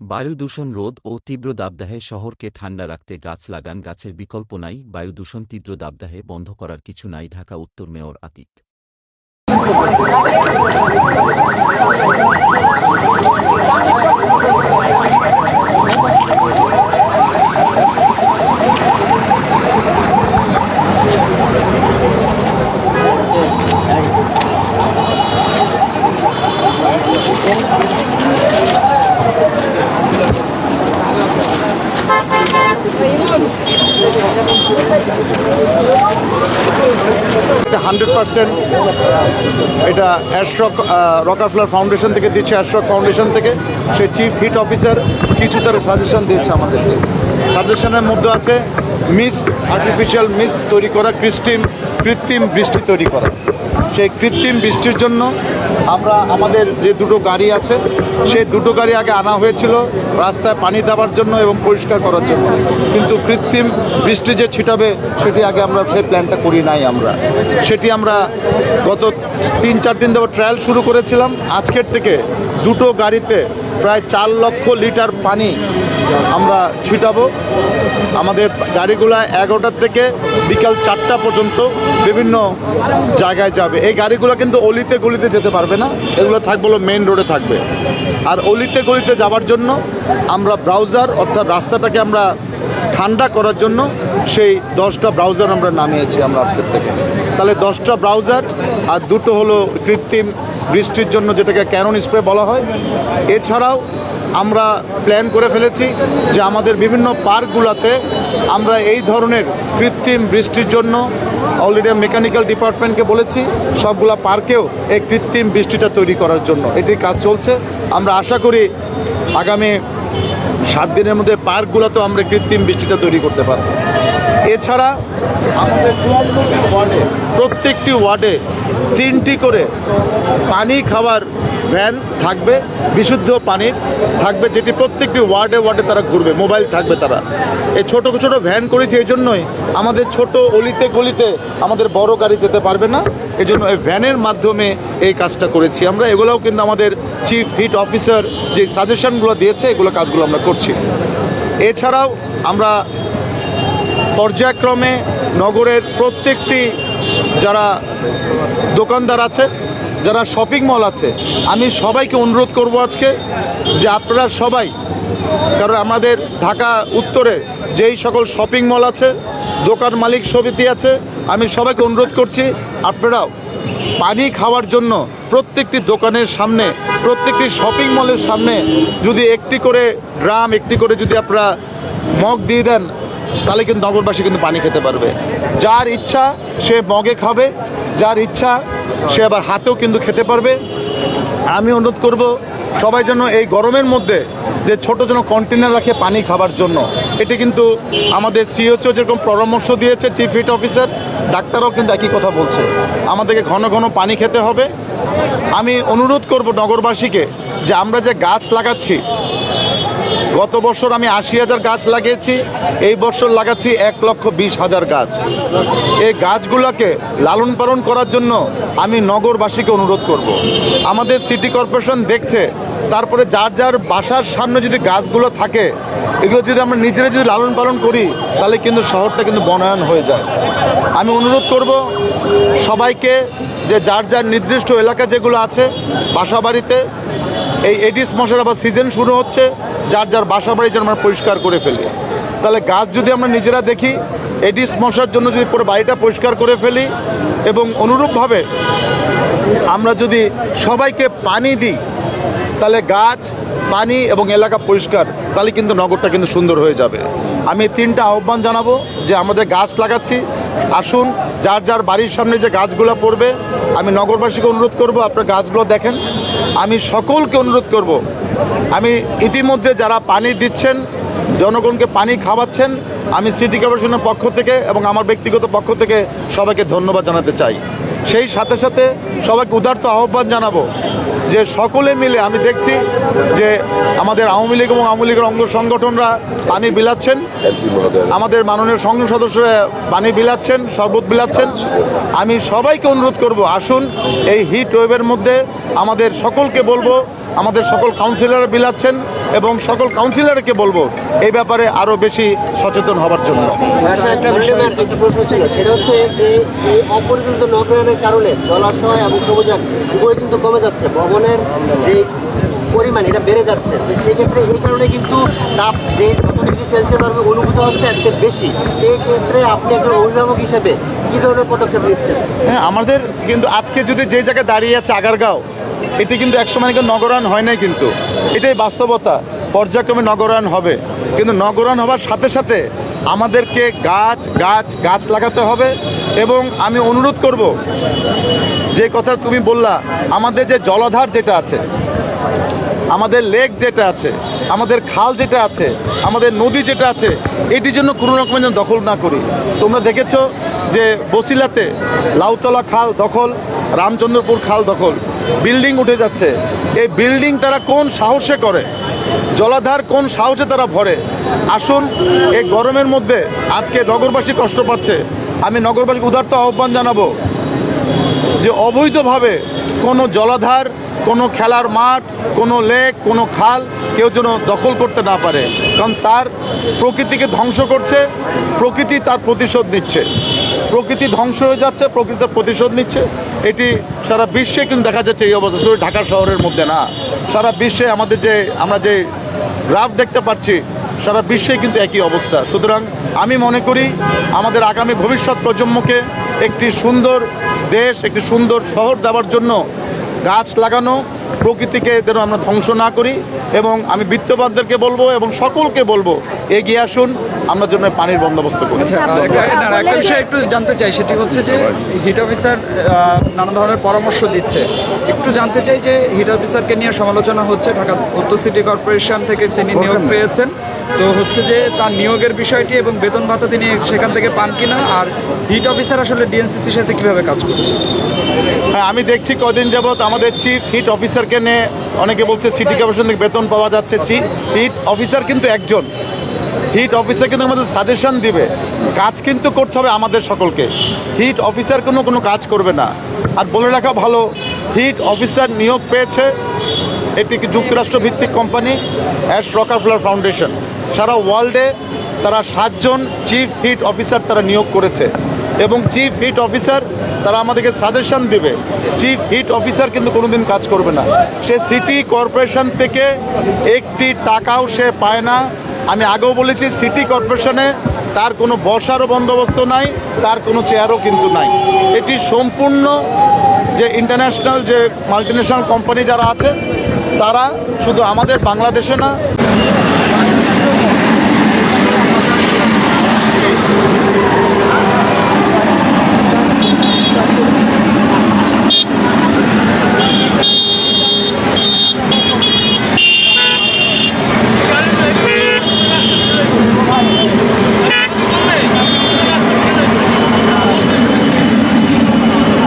বায়ু দূষণ রোধ ও তীব্র দাবদাহে শহরকে ঠান্ডা রাখতে গাছ লাগান গাছের বিকল্প নাই, বায়ুদূষণ তীব্র দাবদাহে বন্ধ করার কিছু নাই, ঢাকা উত্তর মেয়র আতিক। হান্ড্রেড পার্সেন্ট এটা অ্যাশরক রকার ফ্লার ফাউন্ডেশন থেকে দিচ্ছে অ্যাশরক ফাউন্ডেশন থেকে। সে চিফ হিট অফিসার কিছু তার সাজেশন দিয়েছে আমাদেরকে। সাজেশনের মধ্যে আছে মিস্ট আর্টিফিশিয়াল মিস্ট তৈরি করা, কৃত্রিম কৃত্রিম বৃষ্টি তৈরি করা। সেই কৃত্রিম বৃষ্টির জন্য আমরা আমাদের যে দুটো গাড়ি আছে, সেই দুটো গাড়ি আগে আনা হয়েছিল রাস্তায় পানি দেওয়ার জন্য এবং পরিষ্কার করার জন্য। কিন্তু কৃত্রিম বৃষ্টি যে ছিটাবে, সেটি আগে আমরা সেই প্ল্যানটা করি নাই আমরা। সেটি আমরা গত তিন, চার দিন ধরে ট্রায়াল শুরু করেছিলাম। আজকের থেকে দুটো গাড়িতে প্রায় চার লক্ষ লিটার পানি আমরা ছিটাবো। আমাদের গাড়িগুলা এগারোটার থেকে বিকাল চারটা পর্যন্ত বিভিন্ন জায়গায় যাবে। এই গাড়িগুলো কিন্তু অলিতে গলিতে যেতে পারবে না, এগুলো থাকবে হলো মেন রোডে থাকবে। আর অলিতে গলিতে যাওয়ার জন্য আমরা ব্রাউজার অর্থাৎ রাস্তাটাকে আমরা ঠান্ডা করার জন্য সেই দশটা ব্রাউজার আমরা নামিয়েছি আমরা আজকের থেকে। তাহলে দশটা ব্রাউজার আর দুটো হলো কৃত্রিম বৃষ্টির জন্য যেটাকে ক্যানন স্প্রে বলা হয়। এছাড়াও আমরা প্ল্যান করে ফেলেছি যে আমাদের বিভিন্ন পার্কগুলোতে আমরা এই ধরনের কৃত্রিম বৃষ্টির জন্য অলরেডি মেকানিক্যাল ডিপার্টমেন্টকে বলেছি, সবগুলা পার্কেও এই কৃত্রিম বৃষ্টিটা তৈরি করার জন্য। এটির কাজ চলছে। আমরা আশা করি আগামী সাত দিনের মধ্যে পার্কগুলোতেও আমরা কৃত্রিম বৃষ্টিটা তৈরি করতে পারব। এছাড়া আমাদের চুয়ান্নটি ওয়ার্ডে, প্রত্যেকটি ওয়ার্ডে তিনটি করে পানি খাওয়ার ভ্যান থাকবে, বিশুদ্ধ পানির থাকবে, যেটি প্রত্যেকটি ওয়ার্ডে ওয়ার্ডে তারা ঘুরবে, মোবাইল থাকবে তারা। এই ছোট ছোট ভ্যান করেছি এই জন্যই আমাদের ছোট অলিতে গলিতে আমাদের বড় গাড়ি যেতে পারবে না। এই জন্য এই ভ্যানের মাধ্যমে এই কাজটা করেছি আমরা। এগুলোও কিন্তু আমাদের চিফ হিট অফিসার যে সাজেশনগুলো দিয়েছে, এগুলো কাজগুলো আমরা করছি। এছাড়াও আমরা পর্যায়ক্রমে নগরের প্রত্যেকটি যারা দোকানদার আছে যারা শপিং মল আছে, আমি সবাইকে অনুরোধ করব আজকে যে আপনারা সবাই, কারণ আমাদের ঢাকা উত্তরে যেই সকল শপিং মল আছে, দোকান মালিক সমিতি আছে, আমি সবাইকে অনুরোধ করছি, আপনারাও পানি খাওয়ার জন্য প্রত্যেকটি দোকানের সামনে, প্রত্যেকটি শপিং মলের সামনে যদি একটি করে ড্রাম, একটি করে যদি আপনারা মগ দিয়ে দেন, তাহলে কিন্তু নগরবাসী কিন্তু পানি খেতে পারবে। যার ইচ্ছা সে মগে খাবে, যার ইচ্ছা সে আবার হাতেও কিন্তু খেতে পারবে। আমি অনুরোধ করব সবাই যেন এই গরমের মধ্যে যে ছোট যেন কন্টেনার রাখে পানি খাবার জন্য। এটি কিন্তু আমাদের সিওচও যেরকম পরামর্শ দিয়েছে চিফ হিট অফিসার ডাক্তারও কিন্তু একই কথা বলছে। আমাদেরকে ঘন ঘন পানি খেতে হবে। আমি অনুরোধ করব নগরবাসীকে যে আমরা যে গাছ লাগাচ্ছি গত বছর আমি আশি হাজার গাছ লাগিয়েছি, এই বছর লাগাচ্ছি এক লক্ষ বিশ হাজার গাছ এই গাছগুলোকে লালন পালন করার জন্য আমি নগরবাসীকে অনুরোধ করব। আমাদের সিটি কর্পোরেশন দেখছে, তারপরে যার যার বাসার সামনে যদি গাছগুলো থাকে, এগুলো যদি আমরা নিজেরা যদি লালন পালন করি, তাহলে কিন্তু শহরটা কিন্তু বনায়ন হয়ে যায় আমি অনুরোধ করব সবাইকে যে যার যার নির্দিষ্ট এলাকা যেগুলো আছে বাসা বাড়িতে এই এডিস মশার আবার সিজন শুরু হচ্ছে যার যার বাসা বাড়ি যেন আমরা পরিষ্কার করে ফেলি। তাহলে গাছ যদি আমরা নিজেরা দেখি, এডিস মশার জন্য যদি পুরো বাড়িটা পরিষ্কার করে ফেলি এবং অনুরূপভাবে আমরা যদি সবাইকে পানি দিই, তাহলে গাছ, পানি এবং এলাকা পরিষ্কার, তাহলে কিন্তু নগরটা কিন্তু সুন্দর হয়ে যাবে। আমি তিনটা আহ্বান জানাব যে আমাদের গাছ লাগাচ্ছি। আসুন, যার যার বাড়ির সামনে যে গাছগুলো পড়বে, আমি নগরবাসীকে অনুরোধ করব আপনার গাছগুলো দেখেন। আমি সকলকে অনুরোধ করব আমি ইতিমধ্যে যারা পানি দিচ্ছেন, জনগণকে পানি খাওয়াচ্ছেন, আমি সিটি কর্পোরেশনের পক্ষ থেকে এবং আমার ব্যক্তিগত পক্ষ থেকে সবাইকে ধন্যবাদ জানাতে চাই। সেই সাথে সাথে সবাইকে উদার্ত আহ্বান জানাব যে সকলে মিলে আমি দেখছি যে আমাদের আওয়ামী লীগ এবং আওয়ামী লীগের অঙ্গ সংগঠনরা পানি বিলাচ্ছেন, আমাদের মাননীয় সংসদ সদস্যরা পানি বিলাচ্ছেন, শরবত বিলাচ্ছেন। আমি সবাইকে অনুরোধ করব, আসুন এই হিট ওয়েভের মধ্যে আমাদের সকলকে বলব আমাদের সকল কাউন্সিলর বিলাচ্ছেন এবং সকল কাউন্সিলরকে বলব এই ব্যাপারে আরও বেশি সচেতন হবার জন্য। একটা প্রশ্ন ছিল। সেটা হচ্ছে যে এই অপরিচিত নগরায়নের কারণে জলাশয় এবং সবুজায়ন উভয় কিন্তু কমে যাচ্ছে। ভবনের যে পরিমাণ এটা বেড়ে যাচ্ছে। তো সেই ক্ষেত্রে এই কারণে কিন্তু তাপ যে যত ডিগ্রি সেলসিয়াস আসবে অনুভূত হচ্ছে এর চেয়ে বেশি। এই ক্ষেত্রে আপনি একজন অভিভাবক হিসেবে কি ধরনের পদক্ষেপ নিচ্ছেন? হ্যাঁ আমাদের কিন্তু আজকে যদি যে জায়গায় দাঁড়িয়ে আছে আগারগাঁও এটি কিন্তু একসময় নগরায়ণ হয় নাই কিন্তু। এটাই বাস্তবতা। পর্যায়ক্রমে নগরায়ণ হবে। কিন্তু নগরায়ণ হওয়ার সাথে সাথে আমাদেরকে গাছ গাছ গাছ লাগাতে হবে এবং আমি অনুরোধ করব, যে কথা তুমি বললা, আমাদের যে জলাধার যেটা আছে, আমাদের লেক যেটা আছে, আমাদের খাল যেটা আছে, আমাদের নদী যেটা আছে, এটির জন্য কোনো রকমের যেন দখল না করি। তোমরা দেখেছ যে বসিলাতে লাউতলা খাল দখল, রামচন্দ্রপুর খাল দখল। বিল্ডিং উঠে যাচ্ছে। এই বিল্ডিং তারা কোন সাহসে করে? জলাধার কোন সাহসে তারা ভরে? আসুন, এই গরমের মধ্যে আজকে নগরবাসী কষ্ট পাচ্ছে। আমি নগরবাসীকে উদার্ত আহ্বান জানাব যে অবৈধভাবে কোনো জলাধার, কোনো খেলার মাঠ, কোনো লেক, কোনো খাল কেউ যেন দখল করতে না পারে। কারণ তার প্রকৃতিকে ধ্বংস করছে, প্রকৃতি তার প্রতিশোধ নিচ্ছে। প্রকৃতি ধ্বংস হয়ে যাচ্ছে, প্রকৃতি তার প্রতিশোধ নিচ্ছে। এটি সারা বিশ্বে কিন্তু দেখা যাচ্ছে এই অবস্থা, শুধু ঢাকার শহরের মধ্যে না। সারা বিশ্বে আমাদের যে, আমরা যে গ্রাফ দেখতে পাচ্ছি, সারা বিশ্বে কিন্তু একই অবস্থা। সুতরাং আমি মনে করি আমাদের আগামী ভবিষ্যৎ প্রজন্মকে একটি সুন্দর দেশ, একটি সুন্দর শহর দেওয়ার জন্য গাছ লাগানো প্রকৃতিকে যেন আমরা ধ্বংস না করি এবং আমি বিত্তবানদেরকে বলব এবং সকলকে বলব এগিয়ে আসুন আমরা জন্য পানির বন্দোবস্ত করি। আচ্ছা না, না, একটা বিষয় একটু জানতে চাই সেটি হচ্ছে যে হিট অফিসার নানা ধরনের পরামর্শ দিচ্ছে। একটু জানতে চাই যে হিট অফিসারকে নিয়ে সমালোচনা হচ্ছে ঢাকা উত্তর সিটি কর্পোরেশন থেকে তিনি নিয়োগ পেয়েছেন। তো হচ্ছে যে তার নিয়োগের বিষয়টি এবং বেতন ভাতা তিনি সেখান থেকে পান কিনা আর হিট অফিসার আসলে ডিএনসিসির সাথে কীভাবে কাজ করছে? হ্যাঁ আমি দেখছি কদিন যাবৎ আমাদের চিফ হিট অফিসারকে নিয়ে অনেকে বলছে সিটি কর্পোরেশন থেকে বেতন পাওয়া যাচ্ছে। হিট অফিসার কিন্তু একজন। হিট অফিসার কিন্তু আমাদের সাজেশন দিবে। কাজ কিন্তু করতে হবে আমাদের সকলকে। হিট অফিসার কোনো কোনো কাজ করবে না। আর বলে রাখা ভালো হিট অফিসার নিয়োগ পেয়েছে এটি যুক্তরাষ্ট্র ভিত্তিক কোম্পানি অ্যাশ রকারফ্লার ফাউন্ডেশন সারা ওয়ার্ল্ডে তারা সাতজন চিফ হিট অফিসার তারা নিয়োগ করেছে। এবং চিফ হিট অফিসার তারা আমাদেরকে সাজেশন দিবে। চিফ হিট অফিসার কিন্তু কোনোদিন কাজ করবে না। সে সিটি কর্পোরেশন থেকে একটি টাকাও সে পায় না। আমি আগেও বলেছি সিটি কর্পোরেশনে তার কোনো বসারও বন্দোবস্ত নাই, তার কোনো চেয়ারও কিন্তু নাই। এটি সম্পূর্ণ যে ইন্টারন্যাশনাল যে মাল্টিনেশনাল কোম্পানি যারা আছে, তারা শুধু আমাদের বাংলাদেশে না